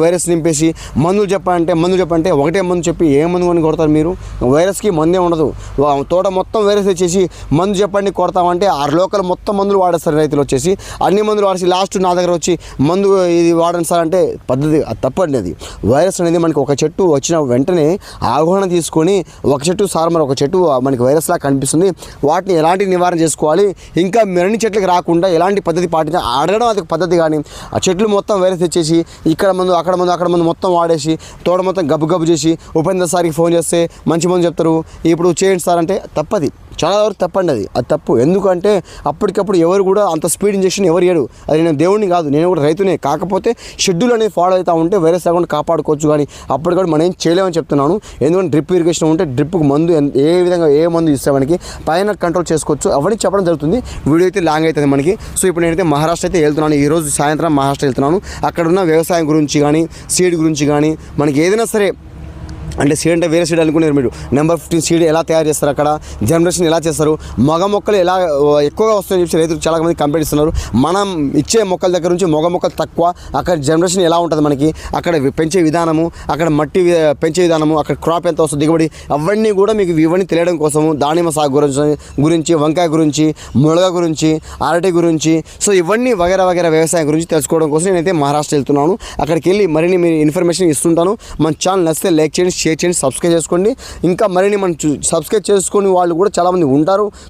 Virus నింపేసి మందులు చెప్పాలంటే మందులు చెప్పంటే ఒకటే మందు చెప్పి ఏ మందు అని కొడతారు మీరు? వైరస్కి మందే ఉండదు. వా- తోట మొత్తం వైరస్ వచ్చేసి మందు చెప్పండి కొడతామంటే ఆ లోకల్ మొత్తం మందులు వాడేస్తారు రైతులు వచ్చేసి. అన్ని మందులు వాడేసి లాస్ట్ నా దగ్గర వచ్చి మందు ఇది వాడండి సార్ అంటే పద్ధతి అది తప్పండి అది. వైరస్ అనేది మనకి ఒక చెట్టు వచ్చిన వెంటనే ఆహ్వానం తీసుకొని ఒక చెట్టు సార్ మరి ఒక చెట్టు మనకి వైరస్ లాగా కనిపిస్తుంది. వాటిని ఎలాంటి నివారణ చేసుకోవాలి? ఇంకా మెరణి చెట్లకు రాకుండా ఎలాంటి పద్ధతి పాటించాలి? అడగడం అది పద్ధతి కానీ ఆ చెట్లు మొత్తం వైరస్ తెచ్చేసి ఇక్కడ మందు అక్కడ మందు అక్కడ మందు మొత్తం వాడేసి తోడ మొత్తం గబ్బు గబ్బు చేసి ఉపేంద్ర సార్కి ఫోన్ చేస్తే మంచి మందు చెప్తారు. ఇప్పుడు చేయండి సార్ అంటే తప్పది. చాలా వరకు తప్పండి అది. అది తప్పు. ఎందుకంటే అప్పటికప్పుడు ఎవరు కూడా అంత స్పీడ్ ఇంజెక్షన్ ఎవరు ఇయ్యడు అది నేను దేవుడిని కాదు నేను కూడా రైతునే. కాకపోతే షెడ్యూల్ అనేది ఫాలో అవుతూ ఉంటే వైరస్ రాకుండా కాపాడుకోవచ్చు కానీ అప్పటికప్పుడు మనం ఏం చేయలేమని చెప్తున్నాను. ఎందుకంటే డ్రిప్ ఇరిగేషన్ ఉంటే డ్రిప్కి మందు ఏ విధంగా ఏ మందు ఇస్తే మనకి పైన కంట్రోల్ చేసుకోవచ్చు. అవన్నీ చెప్పడం జరుగుతుంది. వీడియో అయితే లాంగ్ అవుతుంది మనకి. సో ఇప్పుడు నేనైతే మహారాష్ట్ర అయితే వెళ్తున్నాను. ఈరోజు సాయంత్రం మహారాష్ట్ర వెళ్తున్నాను. అక్కడ ఉన్న వ్యవసాయం గురించి కానీ సీడ్ గురించి కానీ మనకి ఏదైనా సరే అంటే సీడ్ అంటే వేరే సీడ్ అనుకున్నారు మీరు. నెంబర్ ఫిఫ్టీన్ సీడ్ ఎలా తయారు చేస్తారు అక్కడ? జనరేషన్ ఎలా చేస్తారు? మగ మొక్కలు ఎలా ఎక్కువగా వస్తాయని చెప్పి రైతులు చాలా మంది కంప్లైంట్ ఇస్తున్నారు. మనం ఇచ్చే మొక్కల దగ్గర నుంచి మగ మొక్కలు తక్కువ. అక్కడ జనరేషన్ ఎలా ఉంటుంది మనకి? అక్కడ పెంచే విధానము అక్కడ మట్టి పెంచే విధానము అక్కడ క్రాప్ ఎంత వస్తుంది దిగుబడి అవన్నీ కూడా మీకు ఇవన్నీ తెలియడం కోసము దానిమ్మ సాగు గురించి గురించి వంకాయ గురించి మునగ గురించి అరటి గురించి. సో ఇవన్నీ వగైరా వగైరా వ్యవసాయం గురించి తెలుసుకోవడం కోసం నేనైతే మహారాష్ట్ర వెళ్తున్నాను. అక్కడికి వెళ్ళి మరిన్ని మీరు ఇన్ఫర్మేషన్ ఇస్తుంటాను. మన ఛానల్ నచ్చితే లైక్ చేయండి షేర్ చేయండి సబ్స్క్రైబ్ చేసుకోండి. ఇంకా మరిన్ని మనం చూ- సబ్స్క్రైబ్ చేసుకుని వాళ్ళు కూడా చాలామంది ఉంటారు.